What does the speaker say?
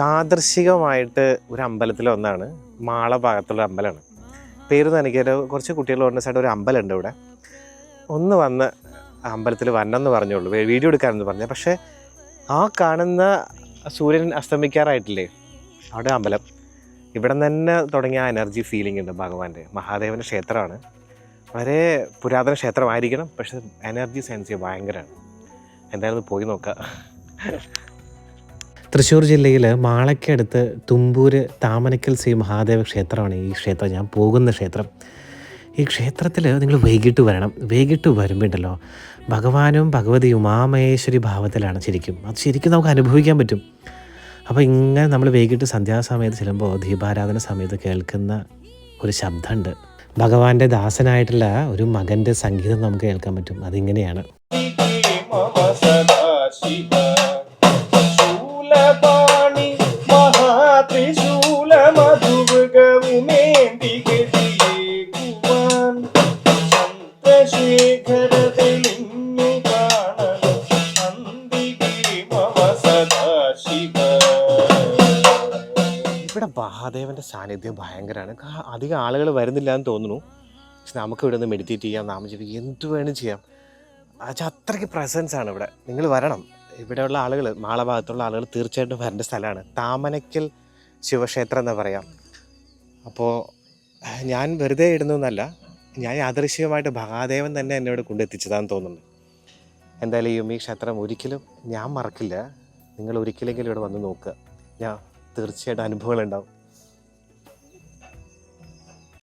യാദൃശികമായിട്ട് ഒരു അമ്പലത്തിൽ ഒന്നാണ്. മാള ഭാഗത്തുള്ള അമ്പലമാണ്. പേര് എനിക്ക് കുറച്ച് കുട്ടികൾ പറഞ്ഞ സൈഡ് ഒരു അമ്പലമുണ്ട് ഇവിടെ. ഒന്ന് വന്ന് അമ്പലത്തിൽ വരണമെന്ന് പറഞ്ഞുള്ളൂ. വീഡിയോ എടുക്കാമെന്ന് പറഞ്ഞു. പക്ഷേ ആ കാണുന്ന സൂര്യൻ അസ്തമിക്കാറായിട്ടില്ലേ? അവിടെ അമ്പലം. ഇവിടെ തന്നെ തുടങ്ങിയ എനർജി ഫീലിംഗ് ഉണ്ട് ഭഗവാന്റെ. മഹാദേവന്റെ ക്ഷേത്രമാണ്. വളരെ പുരാതന ക്ഷേത്രമായിരിക്കണം. പക്ഷെ എനർജി സെൻസ് ഭയങ്കരമാണ്. എന്തായാലും പോയി നോക്കാം. തൃശ്ശൂർ ജില്ലയിൽ മാളയ്ക്കടുത്ത് തുമ്പൂർ താമനക്കൽ ശ്രീ മഹാദേവ ക്ഷേത്രമാണ് ഈ ക്ഷേത്രം. ഞാൻ പോകുന്ന ക്ഷേത്രം. ഈ ക്ഷേത്രത്തിൽ നിങ്ങൾ വൈകിട്ട് വരണം. വൈകിട്ട് വരുമ്പോണ്ടല്ലോ ഭഗവാനും ഭഗവതി ഉമാമഹേശ്വരി ഭാവത്തിലാണ് ശരിക്കും. അത് ശരിക്കും നമുക്ക് അനുഭവിക്കാൻ പറ്റും. അപ്പോൾ ഇങ്ങനെ നമ്മൾ വൈകിട്ട് സന്ധ്യാസമയത്ത് ചെല്ലുമ്പോൾ ദീപാരാധന സമയത്ത് കേൾക്കുന്ന ഒരു ശബ്ദമുണ്ട്. ഭഗവാന്റെ ദാസനായിട്ടുള്ള ഒരു മകന്റെ സംഗീതം നമുക്ക് കേൾക്കാൻ പറ്റും. അതിങ്ങനെയാണ്. मम ഇവിടെ മഹാദേവന്റെ സാന്നിധ്യം ഭയങ്കരമാണ് അധികം ആളുകൾ വരുന്നില്ല എന്ന് തോന്നുന്നു. പക്ഷെ നമുക്ക് ഇവിടെ നിന്ന് മെഡിറ്റേറ്റ് ചെയ്യാം നാമജപിക്കാം എന്ത് വേണം ചെയ്യാം. അത് അത്രയ്ക്ക് പ്രസൻസ് ആണ് ഇവിടെ. നിങ്ങൾ വരണം. ഇവിടെയുള്ള ആളുകൾ മാള ഭാഗത്തുള്ള ആളുകൾ തീർച്ചയായിട്ടും വരേണ്ട സ്ഥലമാണ്. താമനയ്ക്കൽ ശിവക്ഷേത്രം എന്ന് പറയാം. അപ്പോൾ ഞാൻ വെറുതെ ഇടുന്നതെന്നല്ല ഞാൻ യാദൃശ്യമായിട്ട് മഹാദേവൻ തന്നെ എന്നോട് കൊണ്ടെത്തിച്ചതാന്ന് തോന്നുന്നു. എന്തായാലും ഈ ക്ഷേത്രം ഒരിക്കലും ഞാൻ മറക്കില്ല. നിങ്ങൾ ഒരിക്കലെങ്കിലും ഇവിടെ വന്ന് നോക്കുക. ഞാൻ തീർച്ചയായിട്ടും അനുഭവങ്ങൾ ഉണ്ടാവും